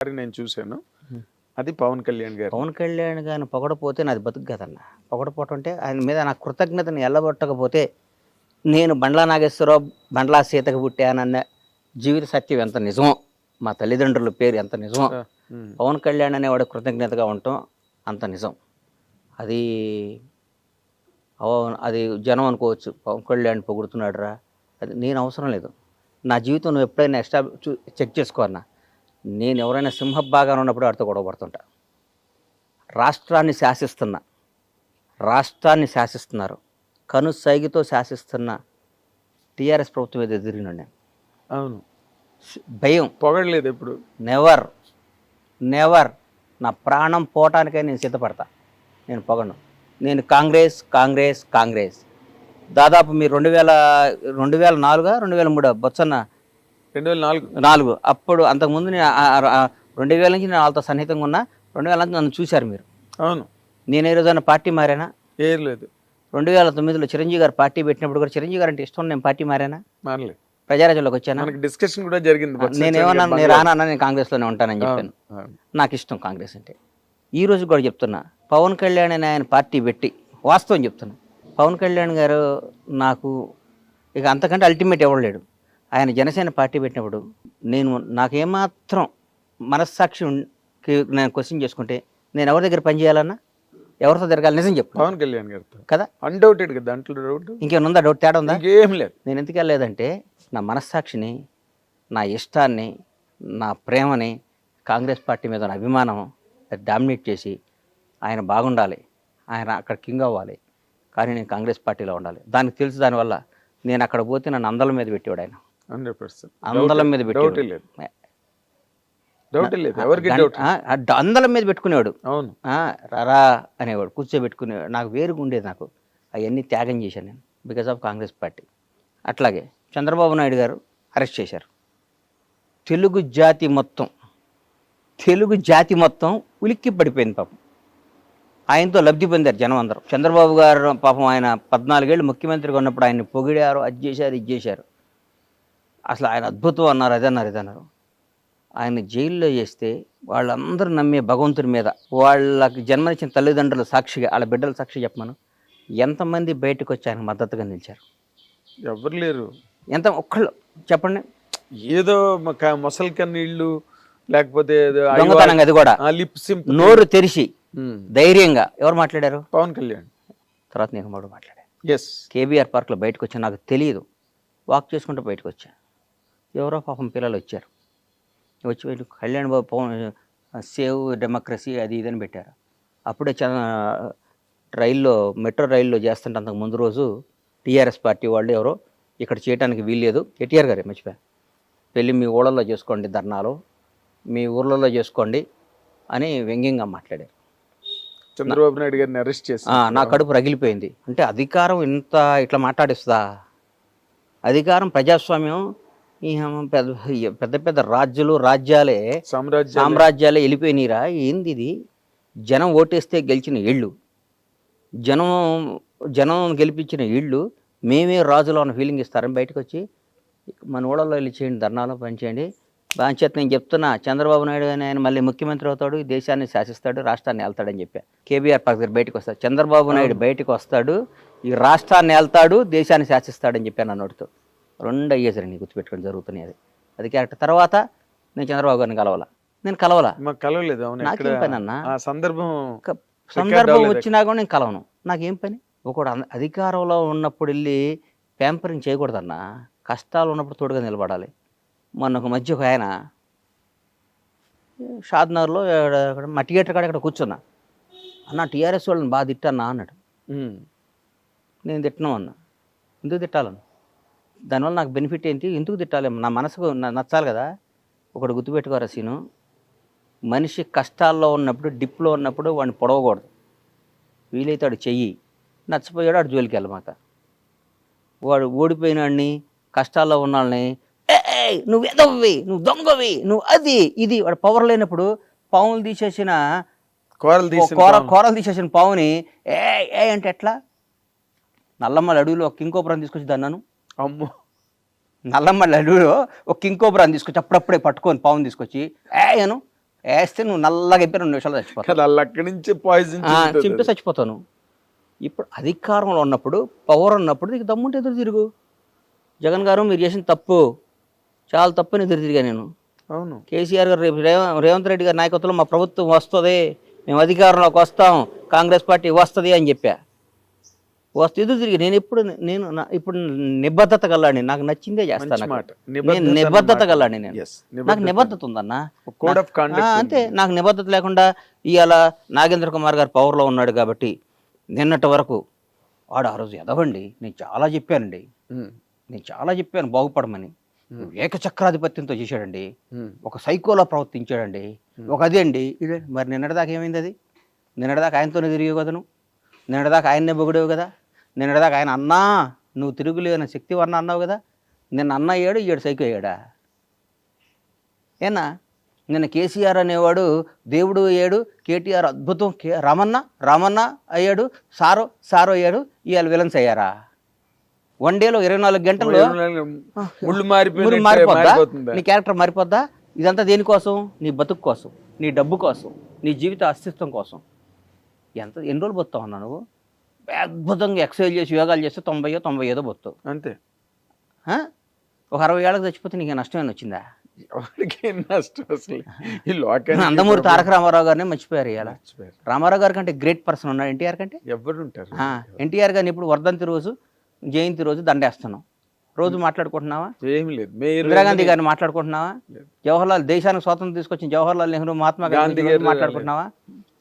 గారి నేను చూశాను. అది పవన్ కళ్యాణ్ గారు. పవన్ కళ్యాణ్ గారిని పొగడపోతే నాది బతుకు కదన్న. పొగడపోవటం అంటే ఆయన మీద నా కృతజ్ఞతను ఎల్లబొట్టకపోతే నేను బండ్లా నాగేశ్వరరావు బండ్లా సీతకు పుట్టానన్న జీవిత సత్యం ఎంత నిజమో మా తల్లిదండ్రుల పేరు ఎంత నిజమో. పవన్ కళ్యాణ్ అనేవాడు కృతజ్ఞతగా ఉండటం అంత నిజం. అది అది జనం అనుకోవచ్చు పవన్ కళ్యాణ్ పొగుడుతున్నాడు రా అది నేను అవసరం లేదు. నా జీవితం నువ్వు ఎప్పుడైనా ఎక్స్ట్రా చూ చెక్ చేసుకో అన్న. నేను ఎవరైనా సింహభాగాన ఉన్నప్పుడు వాడితో గొడవ పడుతుంటా. రాష్ట్రాన్ని శాసిస్తున్నా రాష్ట్రాన్ని శాసిస్తున్నారు కను సైగితో శాసిస్తున్న టీఆర్ఎస్ ప్రభుత్వం మీద ఎదిరినాడు నేను. అవును. భయం. పొగడలేదు ఎప్పుడు? నెవర్ నెవర్ నా ప్రాణం పోవటానికై నేను సిద్ధపడతా. నేను పొగను నేను కాంగ్రెస్ కాంగ్రెస్ కాంగ్రెస్. దాదాపు మీరు రెండు వేల రెండు వేల నాలుగా రెండు వేల మూడు బొత్సన్న రెండు వేల నాలుగు. నాలుగు. అప్పుడు అంతకుముందు నేను రెండు వేల నుంచి నేను వాళ్ళతో సన్నిహితంగా ఉన్నా రెండు వేల నుంచి నన్ను చూశారు మీరు. అవును. నేను ఏ రోజైనా పార్టీ మారానా? ఏం లేదు. రెండు వేల తొమ్మిదిలో చిరంజీవి గారు పార్టీ పెట్టినప్పుడు కూడా చిరంజీవి గారు అంటే ఇష్టం నేను పార్టీ మారానా? మారలేదు. ప్రజారాజ్యంలోకి వచ్చానా? మనకి డిస్కషన్ కూడా జరిగింది బొత్స నేను ఏమన్నా నేను రానా నేను కాంగ్రెస్లోనే ఉంటానని చెప్పాను. నాకు ఇష్టం కాంగ్రెస్ అంటే. ఈ రోజు కూడా చెప్తున్నా పవన్ కళ్యాణ్ అని ఆయన పార్టీ పెట్టి వాస్తవం చెప్తున్నా పవన్ కళ్యాణ్ గారు నాకు ఇక అంతకంటే అల్టిమేట్ ఎవరు లేడు. ఆయన జనసేన పార్టీ పెట్టినప్పుడు నేను నాకేమాత్రం మనస్సాక్షి ఉన్- కి నేను క్వశ్చన్ చేసుకుంటే నేను ఎవరి దగ్గర పని చేయాలన్నా ఎవరితో తిరగాలి నిజం చెప్పు. పవన్ కళ్యాణ్ గారితో కదా? అన్డౌటెడ్ కదా దాంట్లో డౌట్ ఇంకేమైనా ఉందా డౌట్ తేడా ఉందా? ఇంకేం లేదు. నేను ఎందుకు వెళ్ళలేదంటే నా మనస్సాక్షిని నా ఇష్టాన్ని నా ప్రేమని కాంగ్రెస్ పార్టీ మీద ఉన్న అభిమానం డామినేట్ చేసి ఆయన బాగుండాలి. ఆయన అక్కడ కింగ్ అవ్వాలి. కానీ నేను కాంగ్రెస్ పార్టీలో ఉండాలి. దానికి తెలుసు దానివల్ల నేను అక్కడ పోతే నన్ను అందల మీద పెట్టేవాడు ఆయన. Hundred percent. అందలం మీద డౌట్ లేదు. డౌట్ లేదు. ఎవరికి డౌట్ అందలం మీద పెట్టుకునేవాడు. అవును. ఆ, రారా అనేవాడు కూర్చోబెట్టుకునేవాడు. నాకు వేరుగా ఉండేది నాకు. అవన్నీ త్యాగం చేశాను నేను బికాజ్ ఆఫ్ కాంగ్రెస్ పార్టీ. అట్లాగే చంద్రబాబు నాయుడు గారు అరెస్ట్ చేశారు. తెలుగు జాతి మొత్తం తెలుగు జాతి మొత్తం ఉలిక్కి పడిపోయింది పాపం. ఆయనతో లబ్ధి పొందారు జనం అందరూ. చంద్రబాబు గారు పాపం ఆయన పద్నాలుగేళ్ళు ముఖ్యమంత్రిగా ఉన్నప్పుడు ఆయన్ని పొగిడారు అది చేశారు ఇది చేశారు. అసలు ఆయన అద్భుతం అన్నారు అది అన్నారు ఇది అన్నారు. ఆయన జైల్లో చేస్తే వాళ్ళందరూ నమ్మే భగవంతుడి మీద వాళ్ళకి జన్మనిచ్చిన తల్లిదండ్రుల సాక్షిగా వాళ్ళ బిడ్డల సాక్షి చెప్పమను ఎంతమంది బయటకు వచ్చి ఆయనకు మద్దతుగా నిలిచారు? ఎవరు లేరు. ఎంత ఒక్కళ్ళు చెప్పండి. ఏదో మొసలి కన్నీళ్ళు లేకపోతే దొంగతనంగా అది కూడా. నోరు తెరిచి ధైర్యంగా ఎవరు మాట్లాడారు? పవన్ కళ్యాణ్. తర్వాత నేను కూడా మాట్లాడాను. ఎస్ కేబీఆర్ పార్క్లో బయటకు వచ్చా నాకు తెలియదు. వాక్ చేసుకుంటూ బయటకు వచ్చా. ఎవరో పాపం పిల్లలు వచ్చారు. వచ్చి బయట కళ్యాణ్ బాబు పవన్ సేవ్ డెమోక్రసీ అది ఇది అని పెట్టారు. అప్పుడే చ రైల్లో మెట్రో రైల్లో చేస్తుంటే అంతకు ముందు రోజు టీఆర్ఎస్ పార్టీ వాళ్ళు ఎవరో ఇక్కడ చేయడానికి వీల్లేదు. ఎన్టీఆర్ గారే మర్చిపోయా. పెళ్ళి మీ ఊళ్ళల్లో చేసుకోండి ధర్నాలు మీ ఊర్లలో చేసుకోండి అని వ్యంగ్యంగా మాట్లాడారు. చంద్రబాబు నాయుడు గారిని అరెస్ట్ చేసి నా కడుపు రగిలిపోయింది. అంటే అధికారం ఇంత ఇట్లా మాట్లాడిస్తుందా? అధికారం ప్రజాస్వామ్యం పెద్ద పెద్ద పెద్ద రాజ్యాలు రాజ్యాలే సామ్రాజ్యం సామ్రాజ్యాలే వెళ్ళిపోయినాయిరా ఏంది ఇది? జనం ఓటేస్తే గెలిచిన ఇళ్ళు జనం జనం గెలిపించిన ఇళ్ళు మేమే రాజులో ఉన్న ఫీలింగ్ ఇస్తారని బయటకు వచ్చి మన ఊళ్ళలో వెళ్ళి చేయండి ధర్నాలో పనిచేయండి బాంచేత నేను చెప్తున్నా చంద్రబాబు నాయుడు అని ఆయన మళ్ళీ ముఖ్యమంత్రి అవుతాడు ఈ దేశాన్ని శాసిస్తాడు రాష్ట్రాన్ని వెళ్తాడని చెప్పా. కేబీఆర్ పార్క్ దగ్గర బయటకు వస్తాడు. చంద్రబాబు నాయుడు బయటకు వస్తాడు ఈ రాష్ట్రాన్ని వెళ్తాడు దేశాన్ని శాసిస్తాడని చెప్పాను నా రెండు అయ్యేసరి నీ గుర్తుపెట్టుకొని జరుగుతున్నాయి అది అది క్యారెక్టర్. తర్వాత నేను చంద్రబాబు గారిని కలవాలా? నేను కలవాలా? కలవలేదు నాకేం పని అన్న? సందర్భం సందర్భం వచ్చినా కూడా నేను కలవను. నాకేం పని? ఒకడు అధికారంలో ఉన్నప్పుడు వెళ్ళి ప్యాంపరింగ్ చేయకూడదన్న? కష్టాలు ఉన్నప్పుడు తోడుగా నిలబడాలి. మొన్న ఒక మధ్య ఒక ఆయన షాద్నగర్లో మా థియేటర్ కాడ ఇక్కడ కూర్చున్నా. అన్న టీఆర్ఎస్ వాళ్ళని బాగా తిట్టన్నా అన్నాడు. నేను తిట్టను అన్న. ఎందుకు తిట్టాలను దానివల్ల నాకు బెనిఫిట్ ఏంటి? ఎందుకు తిట్టాలి? నా మనసుకు నచ్చాలి కదా? ఒకటి గుర్తుపెట్టుకోరా సీను. మనిషి కష్టాల్లో ఉన్నప్పుడు డిప్లో ఉన్నప్పుడు వాడిని పొడవకూడదు. వీలైతే వాడు చెయ్యి. నచ్చపోయాడు వాడు జోలికి వెళ్ళమాక వాడు ఓడిపోయినాడిని కష్టాల్లో ఉన్న వాళ్ళని "ఏయ్, నువ్వు ఎదవ్వి నువ్వు దొంగవి నువ్వు అది ఇది. వాడు పవర్ లేనప్పుడు పావులు తీసేసిన కూరలు కూర. కూరలు తీసేసిన పావుని ఏ ఏ అంటే ఎట్లా? నల్లమ్మల అడవిలో ఒక కింకోపురం తీసుకొచ్చి దన్నాను. అమ్మో. నల్లమ్మల అడవిలో ఒక కింకోపురం తీసుకొచ్చి అప్పుడప్పుడే పట్టుకొని పావుని తీసుకొచ్చి ఏ అను వేస్తే నువ్వు నల్లగా అయిపోయి రెండు నిమిషాలు చచ్చిపోతావు. అక్కడి నుంచి పాయిజన్ చింపి చచ్చిపోతాను. ఇప్పుడు అధికారంలో ఉన్నప్పుడు పవర్ ఉన్నప్పుడు నీకు దమ్ముంటే ఎదురు తిరుగు. జగన్ గారు మీరు చేసిన తప్పు చాలా తప్పు అని ఎదురు తిరిగా నేను. అవును. కేసీఆర్ గారు రేపు రేవ- రేవంత్ రెడ్డి గారి నాయకత్వంలో మా ప్రభుత్వం వస్తుంది మేము అధికారంలోకి వస్తాం కాంగ్రెస్ పార్టీ వస్తుంది అని చెప్పా. వస్తే ఎదురు తిరిగి నేను ఎప్పుడు నేను ఇప్పుడు నిబద్ధత గల్లాడిని. నాకు నచ్చిందే చేస్తాను. నేను నిబద్ధత. గల్లాడిని నేను. నాకు నిబద్ధత. ఉందన్న. అంతే. నాకు నిబద్ధత లేకుండా ఇవాళ నాగేంద్ర కుమార్ గారు పవర్లో ఉన్నాడు కాబట్టి నిన్నటి వరకు వాడు ఆ రోజు ఎదవండి. నేను చాలా చెప్పానండి. నేను చాలా చెప్పాను బాగుపడమని. ఏకచక్రాధిపత్యంతో చేశాడండి. ఒక సైకోలా ప్రవర్తించాడండి. ఒక అదే అండి. ఇదే. మరి నిన్నటిదాకా ఏమైంది అది? నిన్నటిదాకా ఆయనతోనే తిరిగే కదా నువ్వు? నిన్నటిదాకా ఆయన్నే పొగిడేవు కదా? నిన్నటిదాకా ఆయన అన్నా నువ్వు తిరుగులేని శక్తి వర్ణ అన్నావు కదా నిన్న అన్న అయ్యాడు ఈడు సైకో అయ్యాడా? ఏనా నిన్న కేసీఆర్ అనేవాడు దేవుడు అయ్యాడు కేటీఆర్ అద్భుతం కే రామన్న రామన్న అయ్యాడు సారో సారో అయ్యాడు ఇవాళ విలన్స్ అయ్యారా? వన్ డేలో ఇరవై నాలుగు గంటల్లో ముళ్ళు మారిపోద్దా? నీ క్యారెక్టర్ మారిపోద్దా? ఇదంతా దేనికోసం నీ బతుకు కోసం నీ డబ్బు కోసం నీ జీవిత అస్తిత్వం కోసం. ఎంత ఎన్ని రోజులు బతావు అన్నా నువ్వు? అద్భుతంగా ఎక్సర్సైజ్ చేసి యోగాలు చేస్తే తొంభై తొంభై ఐదో బతావు అంతే? ఒక అరవై ఏళ్ళకి చచ్చిపోతే నీకు వచ్చిందా? ఎవరికి నష్టం అసలు? ఈ లోకానికి నందమూరి తారక రామారావు గారినే మర్చిపోయారు మర్చిపోయారు. రామారావు గారి కంటే గ్రేట్ పర్సన్ ఉన్నాడు ఎన్టీఆర్ కంటే? ఎవరు ఉంటారు ఎన్టీఆర్ గారిని ఇప్పుడు వర్ధంతి రోజు జయంతి రోజు దండేస్తున్నాం. రోజు మాట్లాడుకుంటున్నావా? ఏమి లేదు. ఇందిరాగాంధీ గారిని మాట్లాడుకుంటున్నావా? జవహర్లాల్ దేశానికి స్వాతంత్రం తీసుకొచ్చిన జవహర్లాల్ నెహ్రూ మహాత్మా గాంధీ గాంధీ గురించి గారు మాట్లాడుకుంటున్నావా?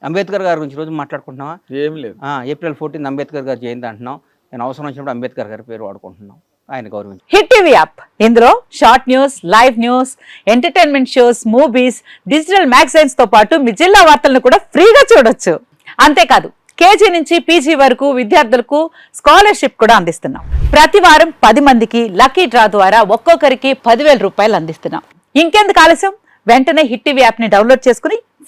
అంబేద్కర్ గారి గురించి రోజు మాట్లాడుకుంటున్నావా? ఏమి లేదు. ఆ, ఏప్రిల్ ఫోర్టీన్ అంబేద్కర్ గారి జయంతి అంటున్నాం నేను అవసరం వచ్చినప్పుడు అంబేద్కర్ గారి పేరు వాడుకుంటున్నాం ఆయన గౌరవించి. Hit TV app. ఇందులో short news live news entertainment shows movies digital మ్యాగజైన్స్తో పాటు మీ జిల్లా వార్తలను కూడా ఫ్రీగా చూడొచ్చు. అంతేకాదు కేజీ నుంచి పీజీ వరకు విద్యార్థులకు స్కాలర్షిప్ కూడా అందిస్తున్నాం. ప్రతి వారం పది మందికి లక్కీ డ్రా ద్వారా ఒక్కొక్కరికి పదివేల రూపాయలు అందిస్తున్నాం. ఇంకెందుకు ఆలస్యం? వెంటనే హిట్ టీవీ యాప్ని డౌన్లోడ్ చేసుకుని